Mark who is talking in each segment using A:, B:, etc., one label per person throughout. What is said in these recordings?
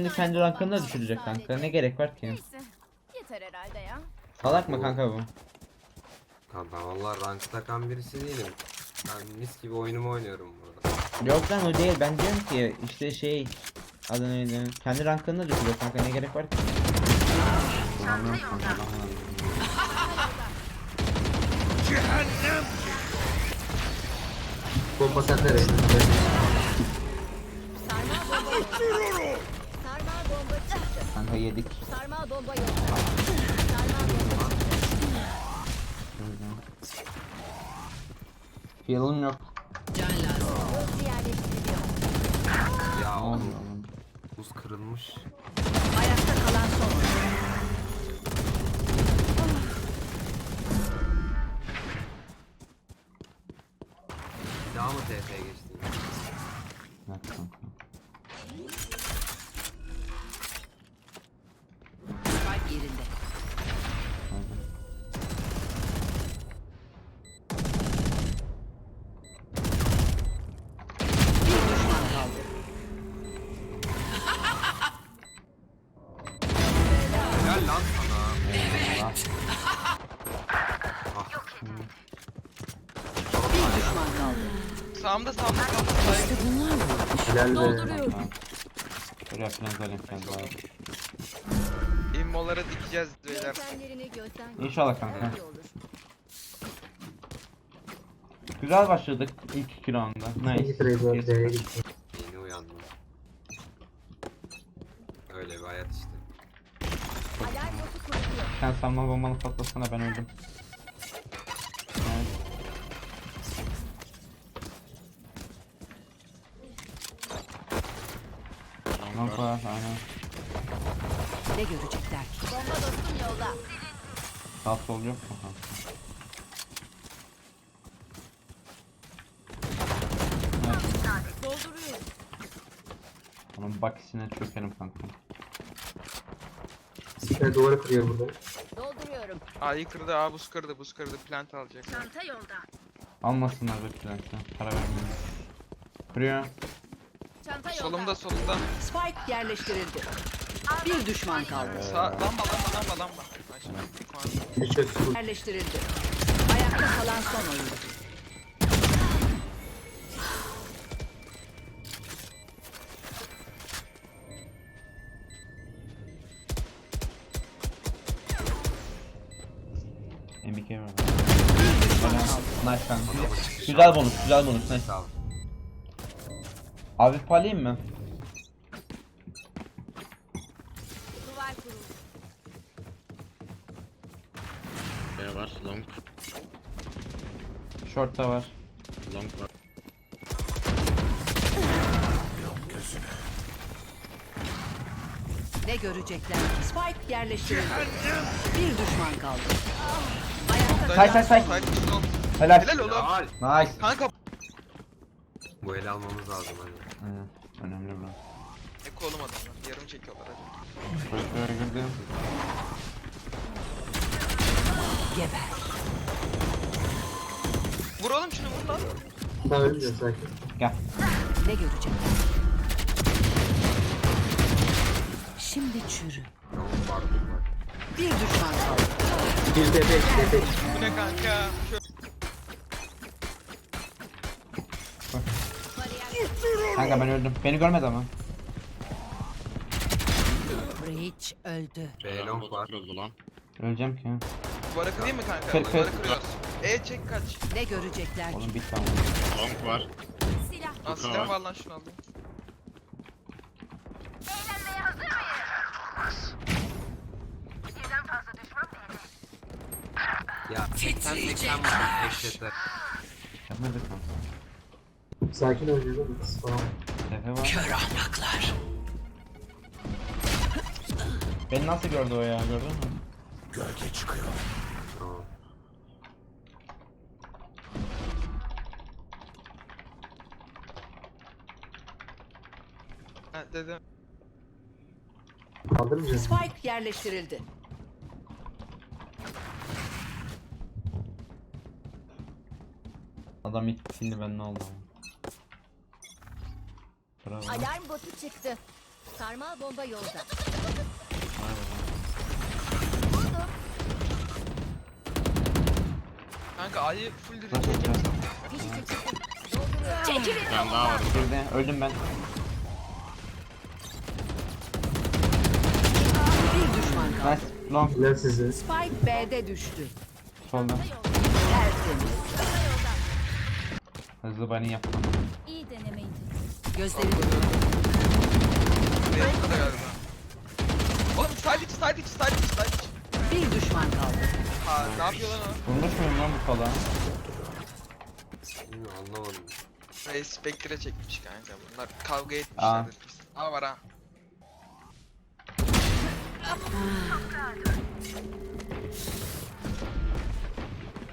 A: Şimdi kendi rankını da düşürecek kanka. Ne gerek var ki?
B: Neyse. Yeter herhalde ya.
A: Salak mı kanka bu?
C: Kanka valla rank takan birisi değilim. Ben mis gibi oyunumu oynuyorum burada.
A: Yok lan o değil. Ben diyorum ki işte şey adı neydi? Kendi rankını da düşürecek kanka. Ne gerek var ki? Kanka, anlamadım.
D: Bomba sende.
B: Sarmal bomba yok. Sarmal bomba çıktı.
A: Kanka yedik.
B: Sarmal bomba yok. Sarmal bomba
A: Heal'ım yok.
B: Hızlı yerleştiriliyor.
C: Ya oğlum buz kırılmış.
E: Ayakta kalan son
C: daha mı TF'ye geçtin?
E: Kaldı.
F: Sağımda sağımda sağımda.
D: Helal be.
A: Dur yapacağız böyle kendi var.
F: İmmolara dikeceğiz beyler.
B: Yöntemlerini gözden
A: İnşallah kanka.
B: iyi olur.
A: Güzel başladık ilk iki rounda. Nice.
D: İyi trade var.
A: Yes.
D: D'ye gitti.
C: yeni uyandım. Öyle bir hayat işte.
A: Sen sanma bombanı patlasana ben öldüm. Evet. Long var aynen.
E: Ne görecekler ki?
B: Bomba dostum yolda.
A: Sağ sol yok mu? Evet.
B: Dolduruyorum.
A: Onun bakisine çökerim kanka.
D: Tane duvarı kırıyor burada.
B: Dolduruyorum.
F: A'yı kırdı, A buz kırdı, buz kırdı, plant alacak.
B: Çanta yolda.
A: Almasınlar lütfen. Para vermeyin. Kırıyor.
B: Çanta yolda.
F: Solumda, solumda.
E: Spike yerleştirildi. Bir düşman kaldı.
F: Sağ, lamba, lamba, lamba, lamba. Aşağı.
D: Bir çöz.
E: Yerleştirildi.
A: Kanka. Güzel bonus, güzel bonus.
C: Sağ ol.
A: Abi alayım mı?
B: Kuruldu.
G: B var, long,
A: Short da var.
G: long var.
E: Ne görecekler? Spike yerleştirildi. Bir düşman kaldı. Ayakta
A: Say say
F: sol.
A: Helal.
F: Helal oğlum.
C: Helal.
A: Nice.
F: Kanka.
C: Bu eli almamız lazım hadi.
A: Aynen. Önemli bu.
F: Eko oğlum adamlar. Yarım çekiyorlar hadi.
A: Böyle girdim.
E: geber.
F: Vur oğlum şunu vur lan.
D: Daha ölmüyor sakin.
A: Gel.
E: Ne görecekler? Şimdi çürü. Bir düşman kaldı.
D: Bir iki TP.
F: Bu ne kanka? Şöyle.
A: Kanka ben öldüm. Beni görmedi ama.
E: Breach öldü.
C: B long var.
G: Kırıldı lan.
A: Öleceğim ki.
F: Duvara kırayım mı kanka?
A: Kır, kır.
F: Duvara kırıyoruz. E çek kaç.
E: Ne görecekler ki?
A: Oğlum bir tane.
G: Long var.
B: Silah.
F: Aa silah
G: var.
F: lan şunu aldım.
C: Ya sen ekran bana eşleter.
A: Yapmadı kanka.
D: Sakin? Kız falan.
A: Tepe var.
E: Kör ahmaklar.
A: Beni nasıl gördü o ya gördün mü?
C: Tamam.
F: Ha dedim.
D: Kaldırmayacağız.
E: Spike yerleştirildi.
A: Adam ilk şimdi ben ne oldu?
B: Alarm botu çıktı. Sarmal bomba yolda.
F: Kanka A'yı full
A: Nasıl
F: direkt
A: yapacağız?
B: Fişi çekildi. Dolduruyorum. Çekilin
G: tane daha var.
A: Girdi. Öldüm ben.
E: Bir düşman kaldı.
A: Nice. Long.
D: Helal size.
E: Spike B'de düştü.
A: Solda.
E: Tertemiz.
A: Hızlı bunny yaptım.
B: İyi denemeydi.
E: Gözleri
F: Buraya bu kadar galiba. Oğlum side içi side içi side içi side içi.
E: bir düşman kaldı.
F: Ha ne yapıyor lan o?
A: Muyum lan bu kola?
C: Bilmiyorum anlamadım.
F: Ray Spectre çekmiş kanka bunlar kavga
A: Aa.
F: etmişlerdir. A var ha.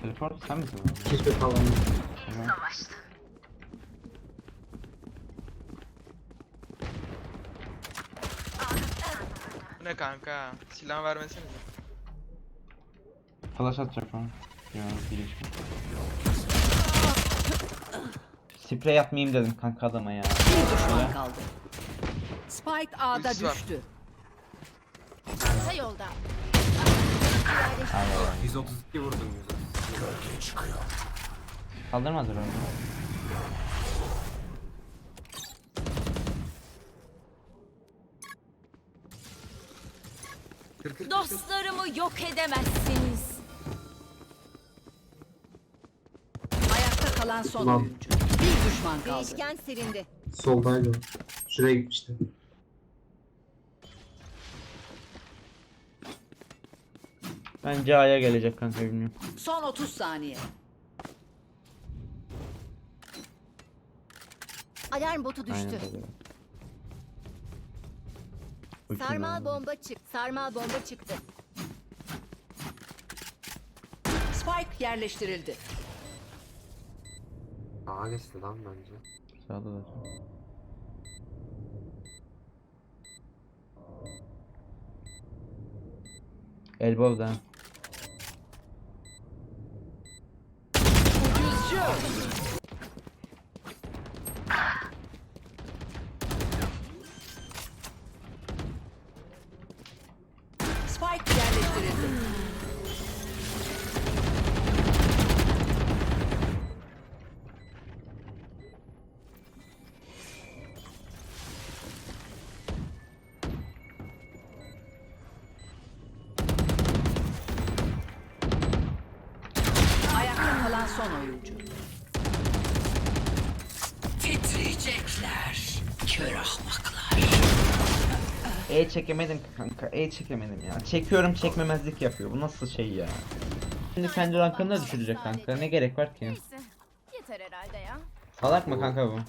A: Teleport sen misin?
D: Hiçbir falan yok.
A: Tamam.
F: Ne kanka? Silah vermesenize.
A: Flash atacak o. Ya gelişmiş. Sprey atmayayım dedim kanka adama ya.
E: Bir düşman kaldı. Spike A'da
F: var.
E: düştü.
B: Kısa yolda.
A: Ay ay ay.
C: 132 vurdum 132.
A: Kaldırmaz herhalde.
C: Kır kır kır.
B: Dostlarımı yok edemezsiniz.
E: Ayakta kalan son
D: Ulan.
E: oyuncu. Bir düşman kaldı.
B: Değişken silindi.
D: Soldaydı o. Şuraya gitmişti.
A: Bence A'ya gelecek kanka bilmiyorum.
E: Son 30 saniye.
B: Alarm botu düştü.
A: Aynen. Uçun
B: Sarmal bomba çık. Sarmal bomba çıktı.
E: Spike yerleştirildi.
C: Geçti lan bence.
A: Sağda da. Elbow da.
E: Son oyuncu. Titriyecekler. Kör ahmaklar.
A: E çekemedim kanka. E çekemedim ya. Çekiyorum çekmemezlik yapıyor. Bu nasıl şey ya? Şimdi kendi rankını da düşürecek kanka. Ne gerek var ki?
B: Neyse. Yeter herhalde ya.
A: Salak mı kanka bu?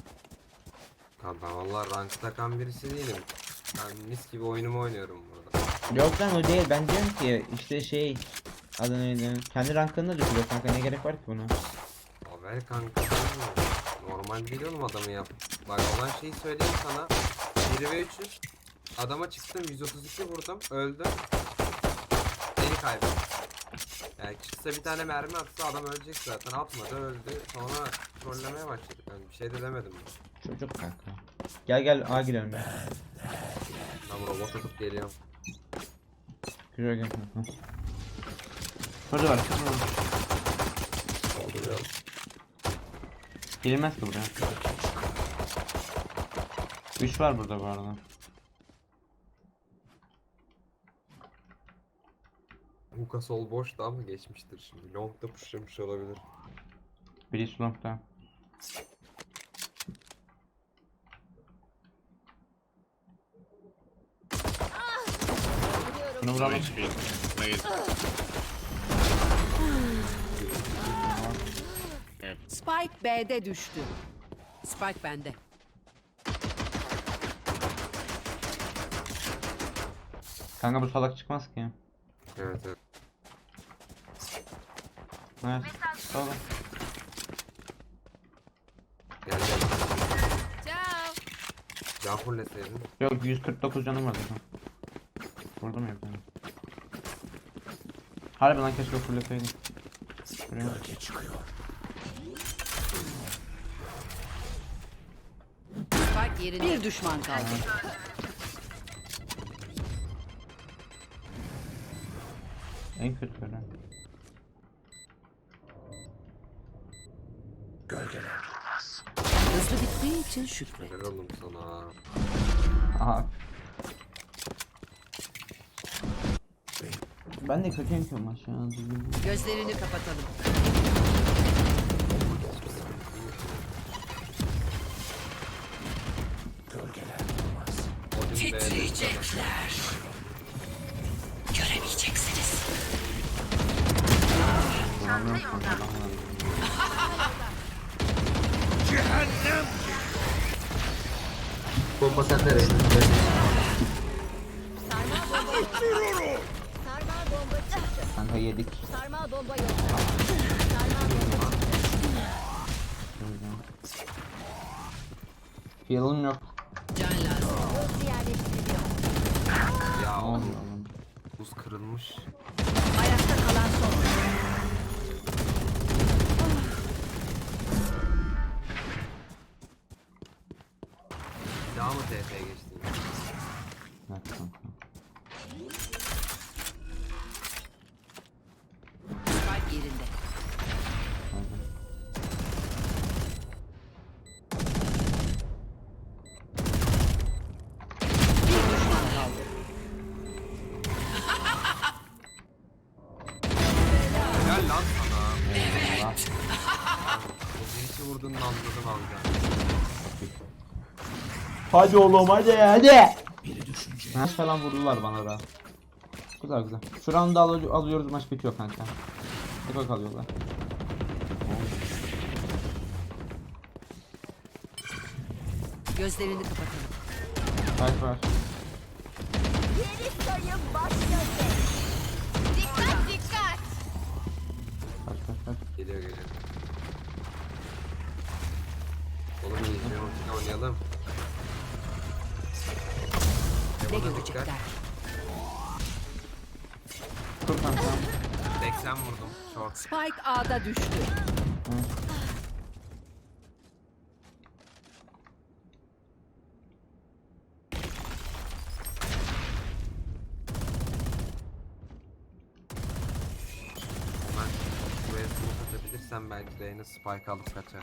C: Kanka vallahi rank takan birisi değilim. Ben mis gibi oyunumu oynuyorum burada.
A: Yok lan o değil. Ben diyorum ki işte şey adı neydi? Kendi rankını da düşürüyor kanka. Ne gerek var ki buna?
C: Haber kanka? Normal değil oğlum adamı yap. Bak olan şeyi söyleyeyim sana. 1 ve 300. Adama çıktım 132 vurdum. Öldü. Beni kaybettim. Yani çıksa bir tane mermi atsa adam ölecek zaten. Atmadı öldü. Sonra trollemeye başladık. Yani bir şey de demedim. ben.
A: Çocuk kanka. Gel gel A girelim be.
C: Tam robot atıp geliyorum.
A: Güzel gel kanka. Şurada var. Girilmez ki buraya. 3 var burada bu arada.
C: Huka sol boştu ama geçmiştir şimdi. Long'da pushlamış olabilir.
A: Biri slump'ta. Bunu
G: No
A: vuramam.
E: Spike B'de düştü. Spike bende.
A: Kanka bu salak çıkmaz ki.
C: Evet evet.
A: Evet. Sağ
C: Gel gel.
B: Ciao.
C: Can fullleseydin.
A: Yok 149 canım var zaten. Vurdum ya beni. Harbi lan keşke fulleseydim. Şuraya.
E: Bir düşman kaldı.
A: En kötü ölen. Gölgeler durmaz.
E: Hızlı bittiği için şükret.
C: Ver oğlum sana.
A: Aha. Ben de kötüyüm ki o maç ya.
E: Gözlerini kapatalım.
C: B'de.
E: Göremeyeceksiniz.
A: Vuramıyorum.
D: Bomba sende Reyna.
A: Kanka yedik.
B: Sarmal bomba yolda. Sarmal bomba çıktı.
A: Heal'ım yok.
E: Can lazım.
B: Hızlı yerleştiriliyor.
A: Oluyor oğlum?
C: buz kırılmış.
A: Hadi oğlum hadi hadi. Maç falan vurdular bana da. Güzel güzel. Şu round'u al alıyoruz maç bitiyor kanka. Tek kalıyorlar.
E: Gözlerini kapatalım.
A: Fight var.
B: Yeni sayım başladı. Dikkat dikkat.
A: Kaç kaç kaç.
C: Geliyor geliyor. Oğlum iyi. Oynayalım.
E: Ne görecekler?
A: Dur kanka.
C: 80 vurdum. Short.
E: Spike A'da düştü.
C: Hemen buraya smoke atabilirsem belki de yine spike alıp kaçar.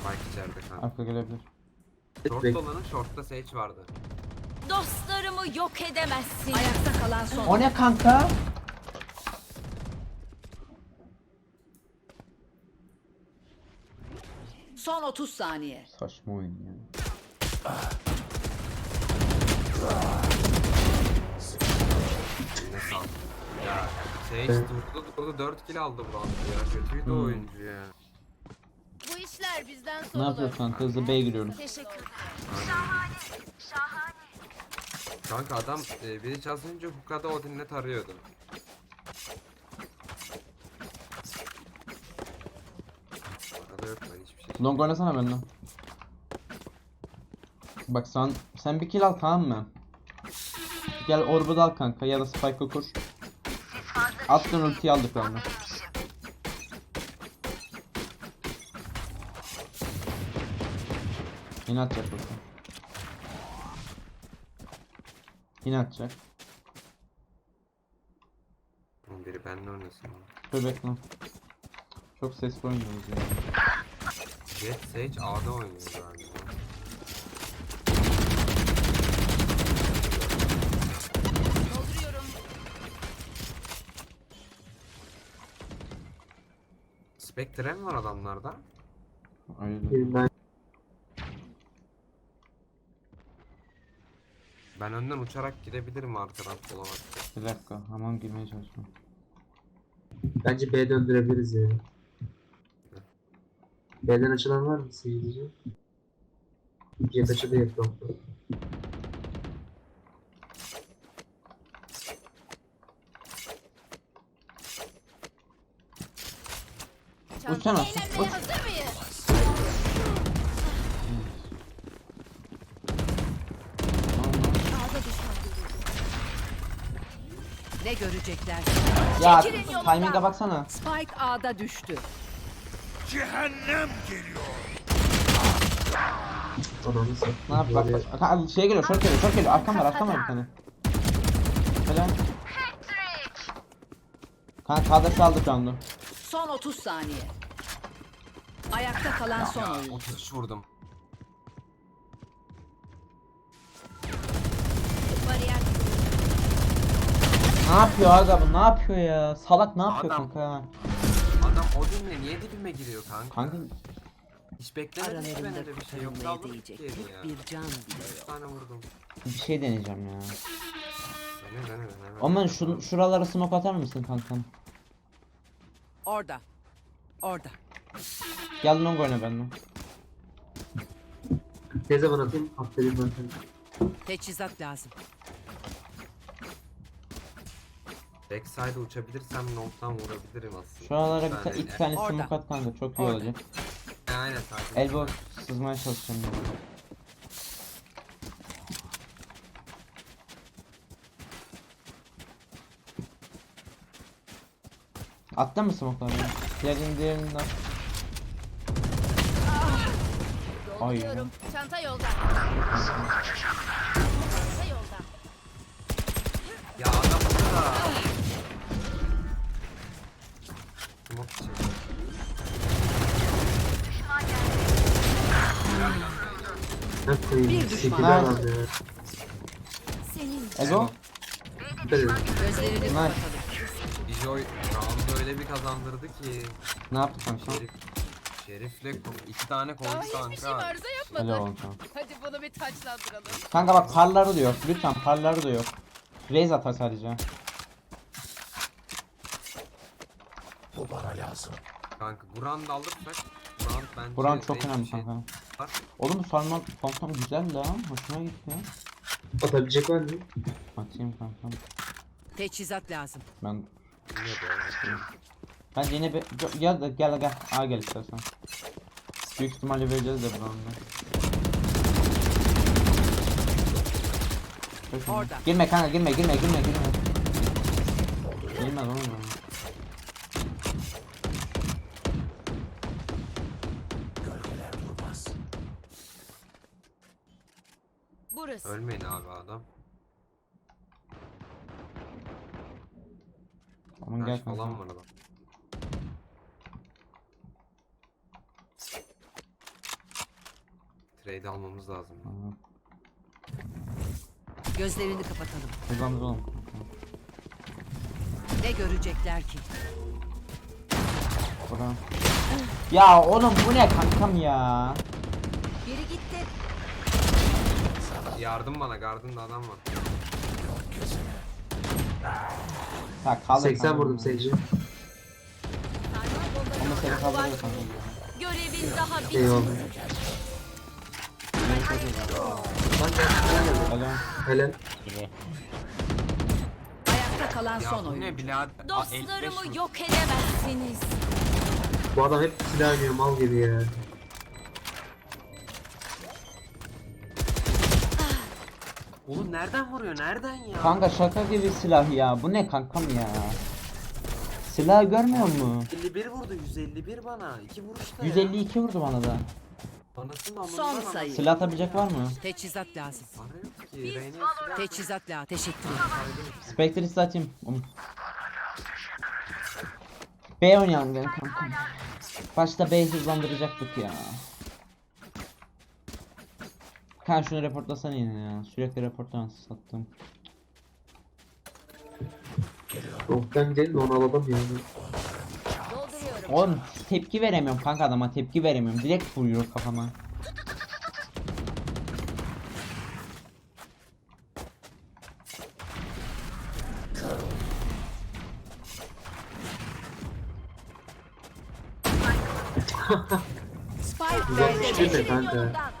C: Spike içeride kanka.
A: Arka gelebilir.
C: Short dolanın shortta Sage vardı.
B: Dostlarımı yok edemezsin.
E: Ayakta kalan son.
A: O ne kanka?
E: Son 30 saniye.
A: Saçma oyun ya.
C: Eline sağlık. Ya Sage durdu durdu 4 kill aldı bu round ya. Kötüydü o oyuncu ya.
B: İşler bizden
A: Ne
B: sorulur.
A: yapıyoruz kanka? Hızlı B'ye giriyoruz.
B: Teşekkür
C: Kanka adam e, biri çalsınca Hookah'da Odin'le tarıyordu. Arkada yok ben hiçbir şey.
A: Long oynasana benden. Bak sen sen bir kill al tamam mı? Gel orbu da al kanka ya da spike'ı kur. Attın ultiyi aldık round'u. Yine atacak bakalım. Yine atacak.
C: Biri benimle oynasın.
A: Dur bekle. Çok sesli oynuyoruz ya.
C: Jet Sage A'da oynuyor galiba.
B: Dolduruyorum.
C: Spectre mi var adamlarda?
A: Öyle.
D: Birinden
C: Ben önden uçarak gidebilirim arkadan sola bak.
A: Bir dakika. Hemen girmeye çalışıyorum.
D: bence B döndürebiliriz ya. B'den açılan var mı seyirci? Jet açıldı ya promptu.
A: Uçsana. Uç.
E: Ne görecekler?
A: Ya
B: Çekilin
A: timing'e baksana.
E: Spike A'da düştü.
D: Ananı satayım.
A: Ne yap bak bak. Kanka şeye geliyor short geliyor short geliyor. Arkam var arkam var bir tane. Böyle. Kanka sağda aldık roundu.
E: Son 30 saniye. Ayakta kalan son oyun.
C: 33 vurdum.
A: Ne yapıyor aga bu? Ne yapıyor ya? Salak ne yapıyor
C: Adam-
A: kanka?
C: Adam Odin'le niye dibime giriyor kanka?
A: Kanka
C: Hiç beklemedim ki ben
E: Aralarında
C: öyle bir şey yok.
E: kurtarılmaya
C: Daldım
E: değecek tek
C: ya.
E: bir can bile
C: 3 tane vurdum.
A: bir şey deneyeceğim ya.
C: Dene dene dene.
A: Aman şu şuralara smoke atar mısın kankam?
E: Orada. Orada.
A: Gel long oyna benimle.
D: Ne zaman atayım? Atlayayım ben seni.
E: Teçhizat lazım.
C: Backside'e uçabilirsem long'dan vurabilirim aslında.
A: Şuralara bir
C: tane
A: ta- iki tane
E: Orada.
A: smoke at kanka çok iyi
E: Orada.
A: olacak.
C: Aynen sadece.
A: Elbow sızmaya çalışacağım. ben. Attın mı smoke'ları? Diğerinin diğerinden. Ay.
B: dolduruyorum. Çanta yolda. Çanta yolda.
C: Ya adam burada. Smoke için.
D: Ne koyayım?
E: Bir düşman. Gözlerini
A: Nice.
E: kapatalım.
C: Bijoy round'u öyle bir kazandırdı ki.
A: Ne yaptı kanka?
C: Şerif. Şerif'le ko- iki tane koydu
B: Daha hiçbir şey
C: kanka.
B: arıza
A: Öyle
B: yapmadı.
A: oldu kanka.
B: Hadi bunu bir taçlandıralım.
A: Kanka bak parları da yok. Lütfen parları da yok. Raise atar sadece.
C: Kanka bu round'u alırsak bence
A: Bu round çok önemli
C: şey.
A: kanka.
C: var.
A: Oğlum bu sarmal komutan güzel la. Hoşuma gitti.
D: Atabilecek var mı?
A: Atayım kanka.
E: Teçhizat lazım.
A: Ben
C: Ne bu?
A: ben yine bir Gö- gel de- gel gel. Aa gel istersen. Büyük ihtimalle vereceğiz de buranın.
E: Orada.
A: Girme kanka girme girme girme girme. Girme oğlum. ya.
B: Burası.
C: Ölmeyin abi adam.
A: Aman gel
C: Rush falan
A: kanka.
C: var adam. Trade almamız lazım.
A: Aha,
E: Gözlerini kapatalım.
A: Hızlandır oğlum.
E: Ne görecekler ki?
A: Buran. Ya oğlum bu ne kankam ya?
B: Biri gitti.
C: Yardım bana, gardında adam var.
A: Kaldır
D: 80
A: kanka.
D: vurdum
B: bomba
A: Onu seni kaldırıyor kanka.
B: Görevin daha bitmedi.
D: Eyvallah. Lan gel.
A: Helal.
D: Helal.
G: Bravo.
E: Ayakta kalan
C: Ya
E: son
C: bu
E: oyun.
C: ne birader? Aa, 55
B: Dostlarımı yok edemezsiniz.
D: Bu adam hep silah oynuyor mal gibi ya.
C: Oğlum nereden vuruyor? Nereden ya?
A: Kanka şaka gibi silah ya. Bu ne kankam ya? Silahı görmüyor musun?
C: 51 vurdu, 151 bana. 2 vuruşta ya.
A: 152 vurdu bana da.
E: Son
C: anasını-
E: sayı.
A: Silah atabilecek var mı?
E: Teçhizat lazım.
C: Yok ki. Reyne'ye silah
E: Teçhizat lazım. Teşekkür ederim.
A: Spectre'i size atayım. Oğlum. B oynayalım gel kankam. Başta B hızlandıracaktık ya. Kanka şunu reportlasana yine ya. Sürekli reporttan sattım.
D: Gidelim de onu alalım ya.
B: Dolduruyorum.
A: Oğlum tepki veremiyorum kanka adama tepki veremiyorum. Direkt vuruyor kafama.
E: Spike
D: Güzel de kanka.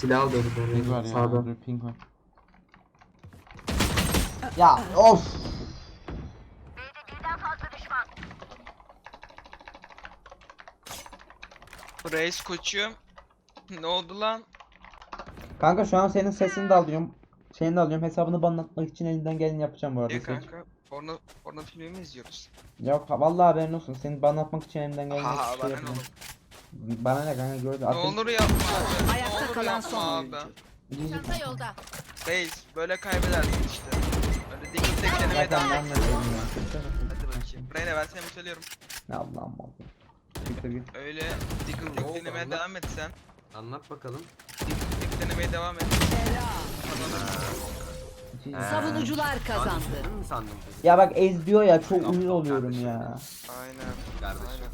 D: Silah aldı onu
A: Pink var
D: ben.
A: ya.
D: Sağda.
A: Dur pink var. Ya of.
F: Reis koçum. Ne oldu lan?
A: Kanka şu an senin sesini de alıyorum. Şeyini de alıyorum. Hesabını banlatmak için elinden geleni yapacağım bu arada.
F: Ya
A: Seç.
F: kanka porno, porno filmi mi izliyoruz?
A: Yok vallahi haberin olsun. Seni banlatmak için elimden geleni
F: Ha ne
A: yapacağım.
F: oğlum?
A: Bana ne kanka gördü.
F: Ne
A: Atın.
F: olur yapma abi.
E: Ayakta
F: olur
E: kalan
F: yapma
E: son
F: abi.
B: Çanta yolda.
F: Reis böyle kaybedersin işte. Öyle dik tek denemeye devam
A: ben
F: et. Hadi bakayım. Reyna ben sana söylüyorum.
A: Ne Allah'ım Allah'ım.
F: Öyle dik tek denemeye
C: anlat.
F: devam et sen.
C: Anlat bakalım.
F: Dik tek denemeye devam et.
A: Hiç-
C: Ee,
E: Savunucular kazandı.
A: Ya bak ez diyor ya çok uyuz oluyorum ya.
F: Aynen.
C: Kardeşim.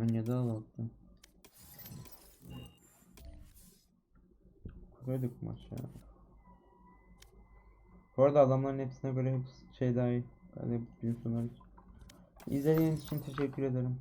A: Konya'da alattı. Koyduk maç ya. Bu arada adamların hepsine göre hepsi şey daha iyi. Hadi bir sonuç. İzlediğiniz için teşekkür ederim.